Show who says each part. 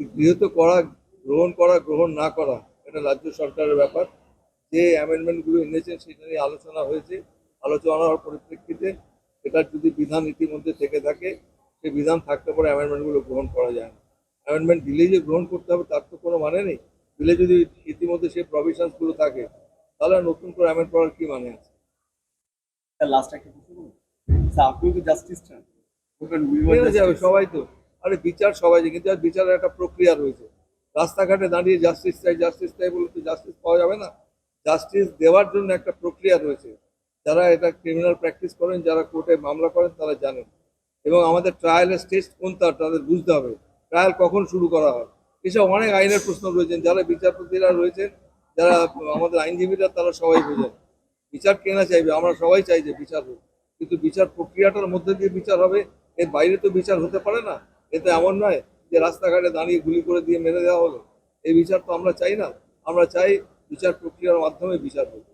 Speaker 1: গৃহীত করা গ্রহণ করা গ্রহণ না করা এটা রাজ্য সরকারের ব্যাপার। যে অ্যামেন্ডমেন্টগুলো এনেছেন সেটা নিয়ে আলোচনা হয়েছে আলোচনা হওয়ার পরিপ্রেক্ষিতে এটার যদি বিধান ইতিমধ্যে থেকে থাকে সেই বিধান থাকতে পারে অ্যামেন্ডমেন্টগুলো গ্রহণ করা যায় না। অ্যামেন্ডমেন্ট দিলেই যে গ্রহণ করতে হবে তার তো কোনো মানে নেই। দিলে যদি ইতিমধ্যে সেই প্রভিশনসগুলো থাকে তাহলে নতুন করে অ্যামেন্ড করার কি মানে আছে?
Speaker 2: লাস্ট একটা আপনিও তো জাস্টিস চান.
Speaker 1: সবাই তো। আরে বিচার সবাই যে, কিন্তু বিচারের একটা প্রক্রিয়া রয়েছে। রাস্তাঘাটে দাঁড়িয়ে জাস্টিস চাই জাস্টিস চাই বলে তো জাস্টিস পাওয়া যাবে না। জাস্টিস দেওয়ার জন্য একটা প্রক্রিয়া রয়েছে। যারা এটা ক্রিমিনাল প্র্যাকটিস করেন, যারা কোর্টে মামলা করেন, তারা জানেন। এবং আমাদের ট্রায়ালের স্টেজ কোনটা তাদের বুঝতে হবে। ট্রায়াল কখন শুরু করা হয়? এসব অনেক আইনের প্রশ্ন রয়েছেন। যারা বিচারপতিরা রয়েছেন, যারা আমাদের আইনজীবীরা, তারা সবাই বোঝেন। বিচার কেনা চাইবে? আমরা সবাই চাই যে বিচার হোক। কিন্তু বিচার প্রক্রিয়াটার মধ্যে দিয়ে বিচার হবে। এর বাইরে তো বিচার হতে পারে না। এতে এমন নয় যে রাস্তাঘাটে দাঁড়িয়ে গুলি করে দিয়ে মেরে দেওয়া হলো। এই বিচার তো আমরা চাই না। আমরা চাই বিচার প্রক্রিয়ার মাধ্যমে বিচার হোক।